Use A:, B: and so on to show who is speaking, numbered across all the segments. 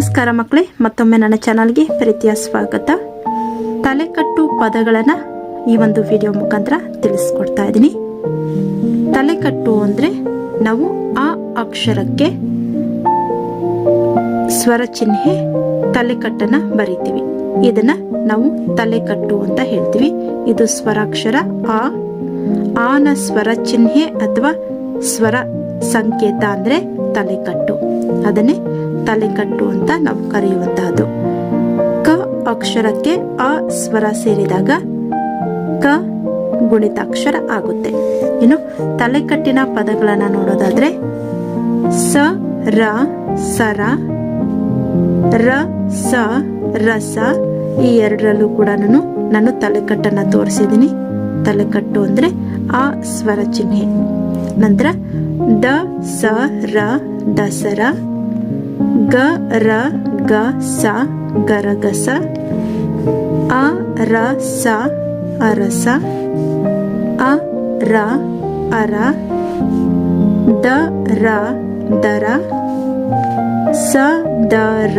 A: ನಮಸ್ಕಾರ ಮಕ್ಕಳೇ, ಮತ್ತೊಮ್ಮೆ ನನ್ನ ಚಾನಲ್ಗೆ ಪ್ರೀತಿಯ ಸ್ವಾಗತ. ತಲೆಕಟ್ಟು ಪದಗಳನ್ನು ಈ ಒಂದು ವಿಡಿಯೋ ಮುಖಾಂತರ ತಿಳಿಸ್ಕೊಡ್ತಾ ಇದ್ದೀನಿ. ತಲೆಕಟ್ಟು ಅಂದರೆ ನಾವು ಆ ಅಕ್ಷರಕ್ಕೆ ಸ್ವರ ಚಿಹ್ನೆ, ತಲೆಕಟ್ಟನ್ನ ಬರಿತೀವಿ. ಇದನ್ನ ನಾವು ತಲೆಕಟ್ಟು ಅಂತ ಹೇಳ್ತೀವಿ. ಇದು ಸ್ವರಾಕ್ಷರ ಆ. ಆನ ಸ್ವರ ಚಿಹ್ನೆ ಅಥವಾ ಸ್ವರ ಸಂಕೇತ ಅಂದ್ರೆ ತಲೆಕಟ್ಟು. ಅದನ್ನೇ ತಲೆಕಟ್ಟು ಅಂತ ನಾವು ಕರೆಯುವಂತಹದ್ದು. ಕ ಅಕ್ಷರಕ್ಕೆ ಆ ಸ್ವರ ಸೇರಿದಾಗ ಕ ಗುಣಿತಾಕ್ಷರ ಆಗುತ್ತೆ. ಇನ್ನು ತಲೆಕಟ್ಟಿನ ಪದಗಳನ್ನು ನೋಡೋದಾದ್ರೆ ಸ, ರ, ಸರ, ರ, ಸ, ರಸ ಈ ಎರಡರಲ್ಲೂ ಕೂಡ ನಾನು ತಲೆಕಟ್ಟನ್ನ ತೋರಿಸಿದ್ದೀನಿ. ತಲೆಕಟ್ಟು ಅಂದ್ರೆ ಆ ಸ್ವರ ಚಿಹ್ನೆ. ನಂತರ ದ, ಸ, ರ, ದಸರ ಗ, ರ, ಗ, ಸ ಗರಗಸ ಅ, ರ, ಸ ಅರಸ ಅ, ರ ಅರ ದ, ರ. ದರ ಸ, ದ, ರ.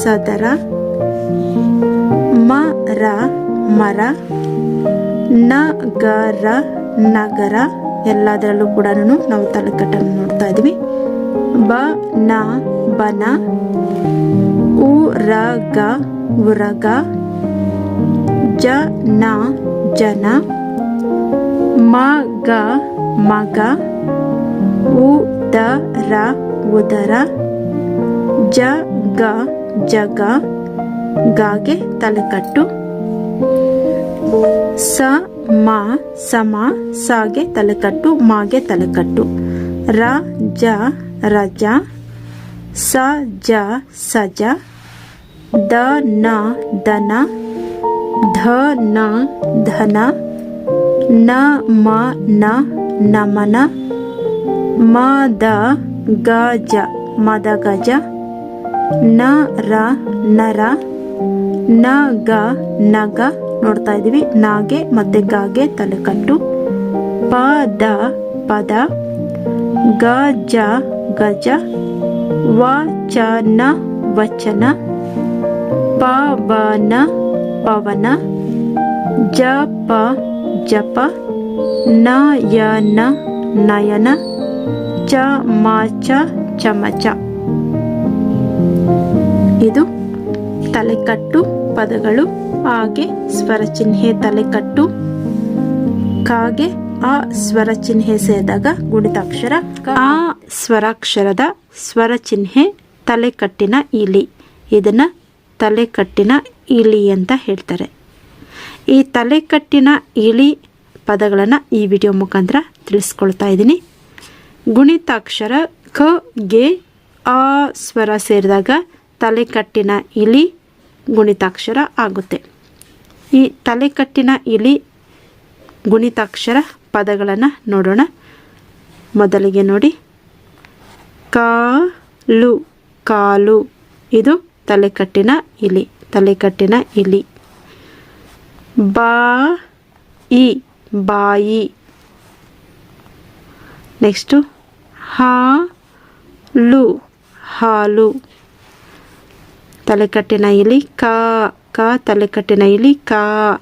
A: ಸದರ ಮ, ರ. ಮರ ನ, ಗ, ರ. ನಗರ ಎಲ್ಲದರಲ್ಲೂ ಕೂಡ ನಾವು ತಲೆಕಟ್ಟನ್ನು ನೋಡ್ತಾ ಇದ್ವಿ ಬ, ನ ಬನ ಉ, ರ, ಗ ಉರಗ ಜ, ನ ಜನ ಮ, ಗ ಮಗ ಉ, ದ, ರ ಉದರ ಜ, ಗ ಜಗ ಗಾಗೆ ತಲೆಕಟ್ಟು. ಸ, ಮ ಸಮ ಸಾಗೆ ತಲೆಕಟ್ಟು ಮಾಗೆ ತಲೆಕಟ್ಟು. ರ ಜ ರಜ, ಸ ಜ ಸಜ, ದ ನ ದನ, ಧ ನ ಧನ, ನ ಮ ನ ನಮನ, ಮ ದ ಗಜ ಮದ ಗಜ ನ ರ ನರ, ನ ಗ ನಗ ನೋಡ್ತಾ ಇದೀವಿ ನಾಗೆ ಮತ್ತೆ ಗಾಗೆ ತಲೆಕಟ್ಟು ಪ ದ ಪದ. ಗಜ ನ ವಚನ ಪ ಬ ನ ಪವನ ಜ ಪ ಜಪ ನ ನಯನ ಚ ಮ ಚ ಚಮಚ. ಇದು ತಲೆಕಟ್ಟು ಪದಗಳು. ಹಾಗೆ ಸ್ವರ ಚಿಹ್ನೆ ತಲೆಕಟ್ಟು. ಕಾಗೆ ಆ ಸ್ವರ ಚಿಹ್ನೆ ಸೇರಿದಾಗ ಗುಣಿತಾಕ್ಷರ, ಆ ಸ್ವರಾಕ್ಷರದ ಸ್ವರ ಚಿಹ್ನೆ ತಲೆಕಟ್ಟಿನ ಇಲಿ. ಇದನ್ನ ತಲೆಕಟ್ಟಿನ ಇಲಿ ಅಂತ ಹೇಳ್ತಾರೆ. ಈ ತಲೆಕಟ್ಟಿನ ಇಲಿ ಪದಗಳನ್ನು ಈ ವಿಡಿಯೋ ಮುಖಾಂತರ ತಿಳಿಸ್ಕೊಳ್ತಾ ಇದ್ದೀನಿ. ಗುಣಿತಾಕ್ಷರ ಕ, ಗೆ, ಆ ಸ್ವರ ಸೇರಿದಾಗ ತಲೆಕಟ್ಟಿನ ಇಲಿ ಗುಣಿತಾಕ್ಷರ ಆಗುತ್ತೆ. ಈ ತಲೆಕಟ್ಟಿನ ಇಲಿ ಗುಣಿತಾಕ್ಷರ ಪದಗಳನ್ನು ನೋಡೋಣ. ಮೊದಲಿಗೆ ನೋಡಿ. ಕಾಲು ಕಾಲು. ಇದು ತಲೆಕಟ್ಟಿನ ಇಲಿ ತಲೆಕಟ್ಟಿನ ಇಲಿ. ಬಾ ಇ ಬಾಯಿ. ನೆಕ್ಸ್ಟು ಹಾಲು ಹಾಲು. ತಲೆಕಟ್ಟಿನ ಇಲಿ, ಕಾ ಕಾ. ತಲೆಕಟ್ಟಿನ ಇಲಿ, ಕಾ.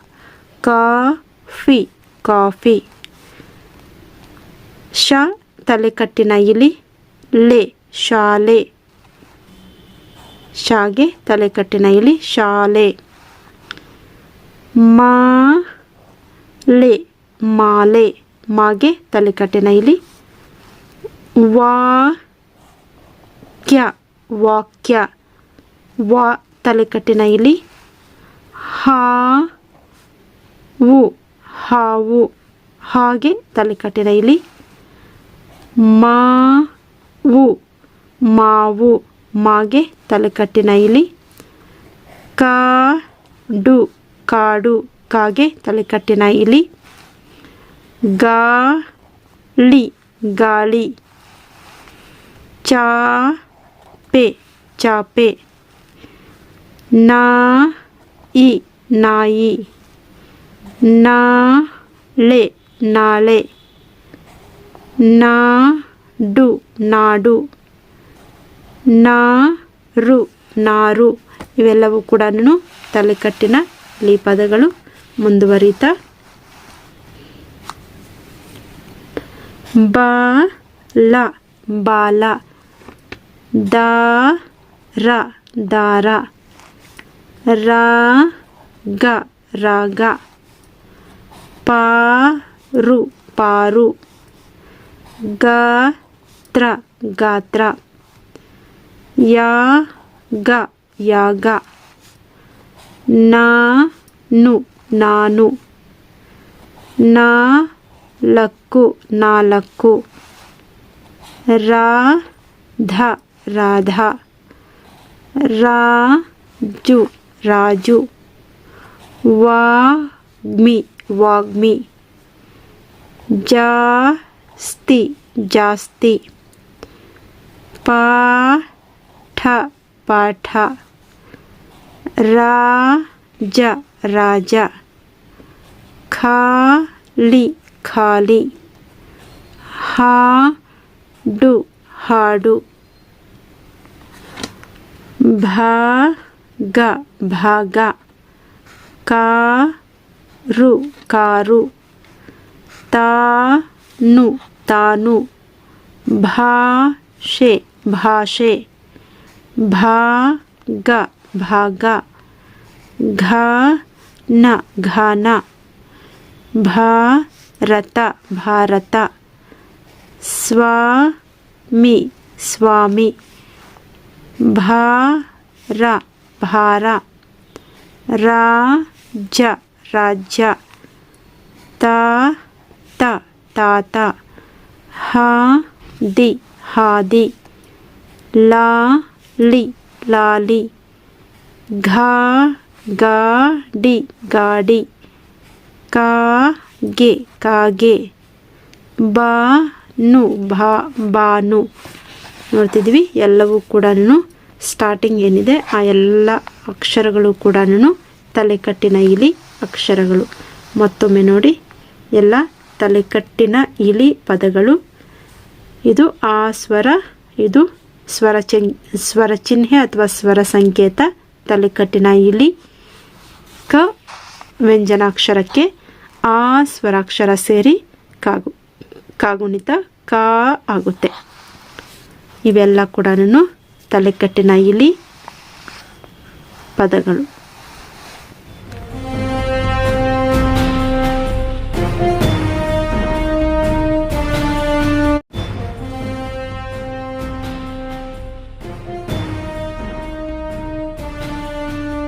A: Coffee coffee. ಶ ತಲೆಕಟ್ಟಿನ ಇಲಿ, ಲೆ ಶಾಲೆ. ಶಾಗೆ ತಲೆಕಟ್ಟಿನ ಇಲಿ, ಶಾಲೆ. ಮಾ, ಲೆ, ಮಾಲೆ. ಮಾಗೆ ತಲೆಕಟ್ಟಿನ ಇಲಿ. ವಾಕ್ಯ ವಾಕ್ಯ. ವ ತಲೆಕಟ್ಟಿನ ಇಲಿ. ಉ ಹಾವು. ಹಾಗೆ ತಲೆಕಟ್ಟಿನ ಇಲಿ. ಮಾವು ಮಾವು, ಮಾಗೆ ತಲೆಕಟ್ಟಿನ ಇಲಿ, ಕಾಡು ಕಾಡು, ಕಾಗೆ ತಲೆಕಟ್ಟಿನ ಇಲಿ, ಗಾಳಿ ಗಾಳಿ, ಚಾಪೆ ಚಾಪೆ, ನಾಯಿ ನಾಯಿ, ನಾಳೆ ನಾಳೆ. ನಾಡು ನಾಡು. ನಾರು ನಾರು. ಇವೆಲ್ಲವೂ ಕೂಡ ತಲೆಕಟ್ಟಿನ ಇಲಿ ಪದಗಳು ಮುಂದುವರಿತಾ. ಬಾಲ ಬಾಲ. ದಾರ ದಾರ. ರಾಗ ರಾಗ. ಪಾರು ಪಾರು. ಗಾತ್ರ ಗಾತ್ರ ಯಾಗ ಯಾಗ ನಾನು ನಾನು ನಾಲ್ಕು ನಾಲ್ಕು ರಾಧ ರಾಧ ರಾಜು ರಾಜು ವಾಗ್ಮಿ ವಾಗ್ಮಿ స్తి జాస్తి పాఠ పాఠ రాజ రాజ ఖాళీ ఖాళీ హాడు హాడు భాగ భాగ కారు కారు తా नु, तानु। भाषे भाषे। भाग भाग। घन घन। भारत भारत। स्वामी स्वामी। भार भार। राज राज्य ता ता। ತಾತ. ಹಾದಿ ಲಿ ಲಾಲಿ ಡಿ ಗಾಡಿ ಗಾಡಿ ಕಾಗೆ ಬಾ, ನು, ಭಾ ಬಾನು ನೋಡ್ತಿದ್ವಿ ಎಲ್ಲವೂ ಕೂಡ ಸ್ಟಾರ್ಟಿಂಗ್ ಏನಿದೆ, ಆ ಎಲ್ಲ ಅಕ್ಷರಗಳು ಕೂಡ ತಲೆಕಟ್ಟಿನ ಇಲಿ ಅಕ್ಷರಗಳು. ಮತ್ತೊಮ್ಮೆ ನೋಡಿ, ಎಲ್ಲ ತಲೆಕಟ್ಟಿನ ಇಲಿ ಪದಗಳು. ಇದು ಆ ಸ್ವರ, ಇದು ಸ್ವರ ಚಿನ್ ಸ್ವರ ಚಿಹ್ನೆ ಅಥವಾ ಸ್ವರ ಸಂಕೇತ. ತಲೆಕಟ್ಟಿನ ಇಲಿ ಕ ವ್ಯಂಜನಾಕ್ಷರಕ್ಕೆ ಆ ಸ್ವರಾಕ್ಷರ ಸೇರಿ ಕಾಗು, ಕಾಗುಣಿತ ಕಾ ಆಗುತ್ತೆ. ಇವೆಲ್ಲ ಕೂಡ ತಲೆಕಟ್ಟಿನ ಇಲಿ ಪದಗಳು.